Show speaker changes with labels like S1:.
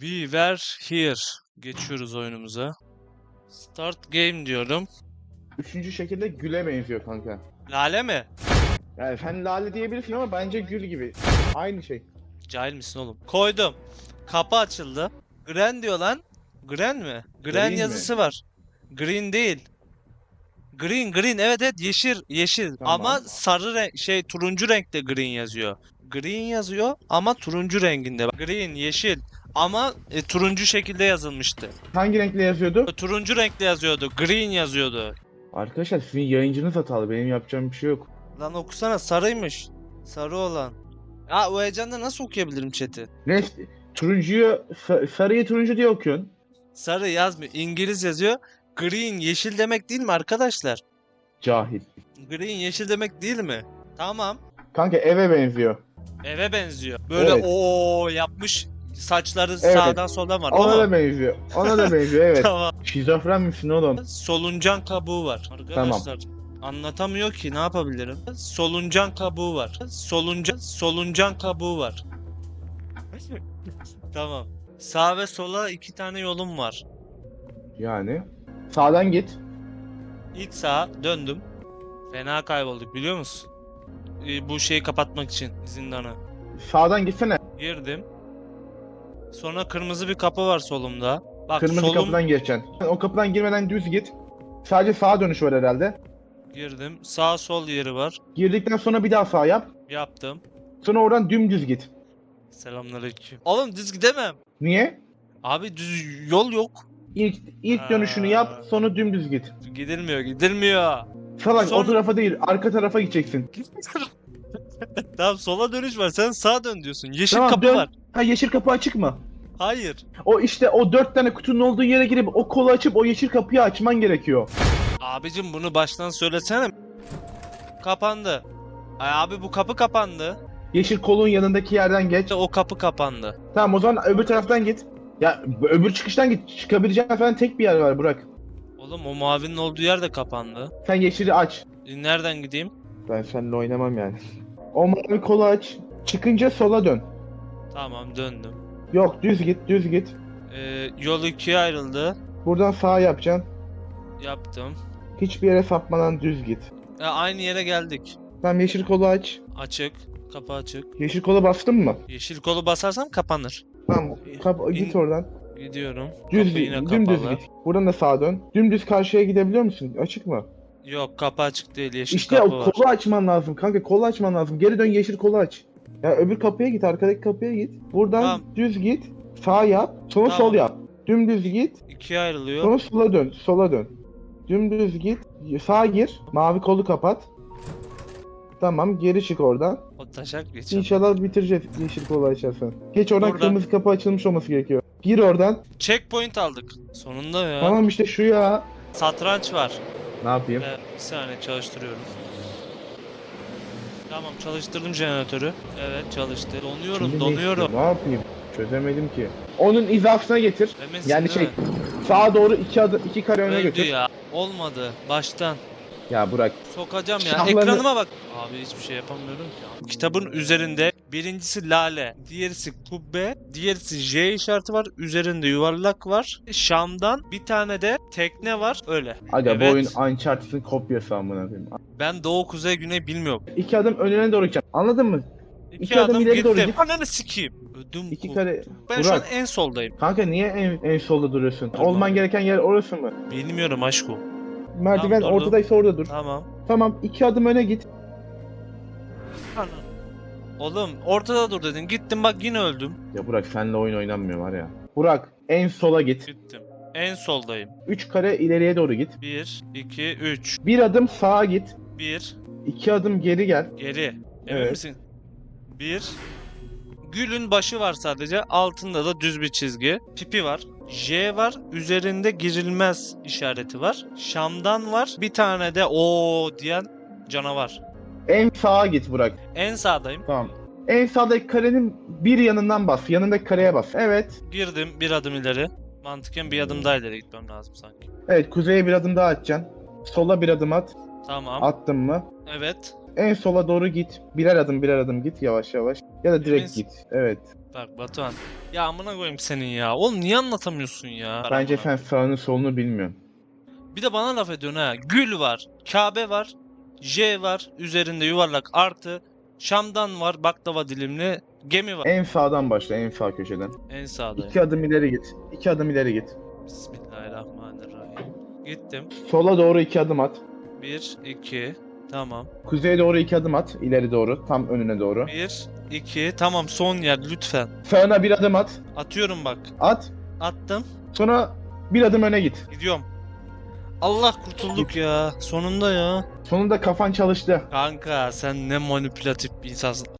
S1: We were here. Geçiyoruz oyunumuza. Start game diyorum.
S2: Üçüncü şekilde güle benziyor kanka.
S1: Lale mi?
S2: Yani sen lale diyebilirsin ama bence gül gibi. Aynı şey.
S1: Cahil misin oğlum? Koydum. Kapı açıldı. Gren diyor lan. Gren mi? Gren
S2: Green mi?
S1: yazısı var. Green değil. Green, green. Evet evet yeşil, yeşil.
S2: Tamam.
S1: Ama sarı renk, şey turuncu renkte green yazıyor. Green yazıyor ama turuncu renginde. Green, yeşil. Ama e, turuncu şekilde yazılmıştı.
S2: Hangi renkle yazıyordu?
S1: Turuncu renkle yazıyordu. Green yazıyordu.
S2: Arkadaşlar sizin yayıncınız hatalı. Benim yapacağım bir şey yok.
S1: Lan okusana sarıymış. Sarı olan. Ya o heyecanda nasıl okuyabilirim chat'i?
S2: Ne? Turuncuyu, sa- sarıyı turuncu diye okuyorsun.
S1: Sarı yazmıyor. İngiliz yazıyor. Green yeşil demek değil mi arkadaşlar?
S2: Cahil.
S1: Green yeşil demek değil mi? Tamam.
S2: Kanka eve benziyor.
S1: Eve benziyor. Böyle
S2: Evet.
S1: o yapmış saçları
S2: Evet.
S1: sağdan soldan var. O
S2: Ona da benziyor. Ona da benziyor evet.
S1: Tamam.
S2: Şizofren misin oğlum?
S1: Soluncan kabuğu var. Arkadaşlar anlatamıyor ki ne yapabilirim? Soluncan kabuğu var. Soluncan soluncan kabuğu var. tamam. Sağ ve sola iki tane yolum var.
S2: Yani. Sağdan git.
S1: İlk sağa döndüm. Fena kaybolduk biliyor musun? Ee, bu şeyi kapatmak için zindanı.
S2: Sağdan gitsene.
S1: Girdim. Sonra kırmızı bir kapı var solumda. Bak
S2: Kırmızı
S1: solum
S2: kapıdan geçeceksin. O kapıdan girmeden düz git. Sadece sağa dönüş var herhalde.
S1: girdim. Sağ sol yeri var.
S2: Girdikten sonra bir daha sağ yap.
S1: Yaptım.
S2: Sonra oradan dümdüz git.
S1: Selamünaleyküm. Oğlum düz gidemem.
S2: Niye?
S1: Abi düz yol yok.
S2: İlk ilk dönüşünü yap, sonra dümdüz git.
S1: Gidilmiyor, gidilmiyor.
S2: Salak o
S1: Sonra-
S2: tarafa değil, arka tarafa gideceksin.
S1: tamam sola dönüş var. Sen sağa dön diyorsun. Yeşil
S2: Tamam,
S1: kapı
S2: dön.
S1: var.
S2: Ha yeşil kapı açık mı?
S1: Hayır.
S2: O işte o dört tane kutunun olduğu yere girip o kolu açıp o yeşil kapıyı açman gerekiyor.
S1: Abicim bunu baştan söylesene. Kapandı. Ay abi bu kapı kapandı.
S2: Yeşil kolun yanındaki yerden geç.
S1: O kapı kapandı.
S2: Tamam o zaman öbür taraftan git. Ya öbür çıkıştan git. Çıkabileceğin falan tek bir yer var Burak.
S1: Oğlum o mavinin olduğu yer de kapandı.
S2: Sen yeşili aç.
S1: E, Nereden gideyim?
S2: Ben seninle oynamam yani. O mavi kolu aç. Çıkınca sola dön.
S1: Tamam döndüm.
S2: Yok düz git düz git.
S1: Ee, yol ikiye ayrıldı.
S2: Buradan sağa yapacaksın.
S1: Yaptım.
S2: Hiçbir yere sapmadan düz git.
S1: E, aynı yere geldik.
S2: Tamam yeşil kolu aç.
S1: Açık. Kapı açık.
S2: Yeşil kola bastın mı?
S1: Yeşil kolu basarsam kapanır.
S2: Tamam kap- git
S1: İn-
S2: oradan.
S1: Gidiyorum.
S2: Düz
S1: Kapı yine
S2: dümdüz
S1: kapalı.
S2: git. Buradan da sağa dön. Dümdüz karşıya gidebiliyor musun? Açık mı?
S1: Yok kapı açık değil. Yeşil
S2: İşte
S1: kapı
S2: o
S1: var.
S2: kolu açman lazım kanka. Kolu açman lazım. Geri dön yeşil kolu aç. Ya öbür kapıya git. Arkadaki kapıya git. Buradan
S1: Tamam.
S2: düz git. Sağ yap. Sonra
S1: Tamam.
S2: sol yap. Dümdüz git.
S1: İkiye ayrılıyor.
S2: Sonra sola dön. Sola dön. Dümdüz git. Sağa gir. Mavi kolu kapat. Tamam geri çık oradan.
S1: O taşak geçiyor.
S2: İnşallah bitireceğiz yeşil kolu açarsan. Geç oradan
S1: Buradan.
S2: kırmızı kapı açılmış olması gerekiyor. Gir oradan.
S1: Checkpoint aldık. Sonunda ya.
S2: Tamam işte şu ya.
S1: Satranç var.
S2: Ne yapayım?
S1: Ee, bir saniye çalıştırıyorum. Tamam çalıştırdım jeneratörü. Evet çalıştı. Donuyorum
S2: Şimdi ne
S1: donuyorum.
S2: istiyor? Ne yapayım? Çözemedim ki. Onun izafına getir.
S1: Eminsin
S2: Yani
S1: değil
S2: şey
S1: mi?
S2: sağa doğru iki adım iki kare öne
S1: Öldü
S2: götür.
S1: ya. Olmadı. Baştan.
S2: Ya bırak.
S1: Sokacağım ya.
S2: Şahları-
S1: Ekranıma bak. Abi hiçbir şey yapamıyorum ki. Kitabın üzerinde birincisi lale, diğerisi kubbe, diğerisi J işareti var. Üzerinde yuvarlak var. Şam'dan bir tane de tekne var. Öyle.
S2: Aga
S1: Evet.
S2: bu oyun Uncharted'ın kopyası amına koyayım.
S1: Ben doğu kuzey güney bilmiyorum.
S2: İki adım önüne doğru gideceksin. Anladın mı?
S1: İki,
S2: İki adım
S1: adım
S2: ileri doğru
S1: gittim.
S2: git.
S1: Ananı sikeyim. Ödüm
S2: İki kare.
S1: Ben şu an
S2: Burak.
S1: en soldayım.
S2: Kanka niye en, en solda duruyorsun?
S1: Tamam.
S2: Olman gereken yer orası mı?
S1: Bilmiyorum aşko.
S2: Merdiven
S1: Tamam, doğru.
S2: ortadaysa orada dur.
S1: Tamam.
S2: Tamam iki adım öne git.
S1: Ana. Oğlum ortada dur dedin. Gittim bak yine öldüm.
S2: Ya Burak seninle oyun oynanmıyor var ya. Burak en sola git.
S1: Gittim. En soldayım.
S2: Üç kare ileriye doğru git.
S1: 1, 2, 3.
S2: Bir adım sağa git.
S1: 1,
S2: İki adım geri gel.
S1: geri. Emin
S2: Evet.
S1: misin? 1. Gülün başı var sadece. Altında da düz bir çizgi. Pipi var. J var. Üzerinde girilmez işareti var. Şam'dan var. Bir tane de o diyen canavar.
S2: En sağa git Burak.
S1: En sağdayım.
S2: Tamam. En sağdaki karenin bir yanından bas. Yanındaki kareye bas. Evet.
S1: Girdim bir adım ileri. Mantıken bir adım daha ileri gitmem lazım sanki.
S2: Evet kuzeye bir adım daha atacaksın. Sola bir adım at.
S1: Tamam.
S2: Attın mı?
S1: Evet.
S2: En sola doğru git. Birer adım birer adım git yavaş yavaş. Ya da direkt
S1: Eminsin.
S2: git. Evet.
S1: Bak Batuhan. Ya amına koyayım senin ya. Oğlum niye anlatamıyorsun ya?
S2: Bence
S1: Amına.
S2: sen sağını solunu bilmiyorsun.
S1: Bir de bana laf ediyorsun ha. Gül var. Kabe var. J var. Üzerinde yuvarlak artı. Şam'dan var. Baklava dilimli. Gemi var.
S2: En sağdan başla, en sağ köşeden.
S1: En sağda.
S2: İki adım ileri git. İki adım ileri git.
S1: Bismillahirrahmanirrahim. Gittim.
S2: Sola doğru iki adım at.
S1: 1, 2. Tamam.
S2: Kuzeye doğru iki adım at. ileri doğru. Tam önüne doğru.
S1: 1, 2. Tamam son yer lütfen.
S2: Sağına bir adım at.
S1: Atıyorum bak.
S2: At.
S1: Attım.
S2: Sonra bir adım öne git.
S1: Gidiyorum. Allah kurtulduk ya. Sonunda ya.
S2: Sonunda kafan çalıştı.
S1: Kanka sen ne manipülatif bir insansın.